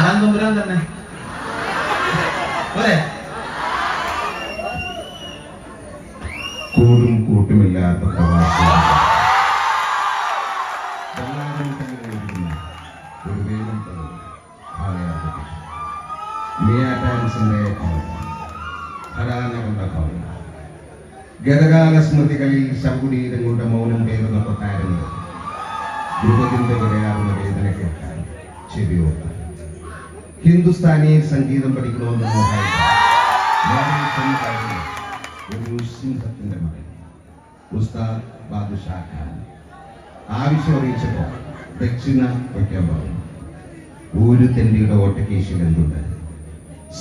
നാലാം തമ്പുരാൻ തന്നെ പോരെ കൂടും കൂട്ടുമില്ലാത്ത പ്രവാസികൾ വെള്ളാരം തന്നെ ഒഴുകുന്ന ഒരു വേഗം പദം ഭാവയാത്ര മിയ ഡാൻസിന്റെ ഘരാനകളുടെ ഭവനം ഗതകാല സ്മൃതികളിൽ ശങ്കുടീരങ്ങളുടെ മൗനം പേരുന്ന കൊട്ടാരങ്ങൾ ധ്രുവതിന്റെ വിളയാറുന്ന ഹിന്ദുസ്ഥാനി സംഗീതം പഠിക്കണമെന്ന് ആവശ്യം അറിയിച്ചപ്പോൾ ദക്ഷിണ വയ്ക്കാൻ പറഞ്ഞു. ഒരു തെണ്ടിയുടെ ഓട്ടക്കേശിൽ എന്തുണ്ട്?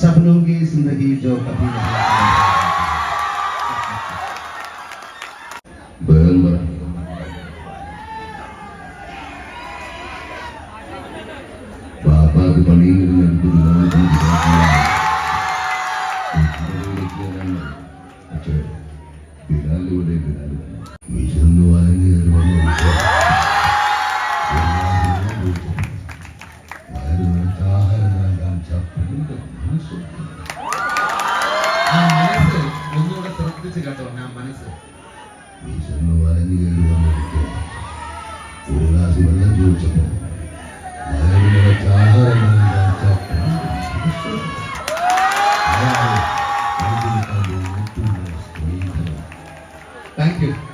സബ്നോഗി ബാപ്പാക്ക് പണിയിരുന്ന് എനിക്കൊരു പക്ഷേ ബിലാലിവിടെ ബിലാൽ വിശന്നു വലഞ്ഞു കയറി വന്നു ഒന്നുകൂടെ ശ്രദ്ധിച്ച് കേട്ടോ ഞാൻ മനസ്സ് വിശന്നു വലഞ്ഞു കയറി വന്നു ഒരു Thank you.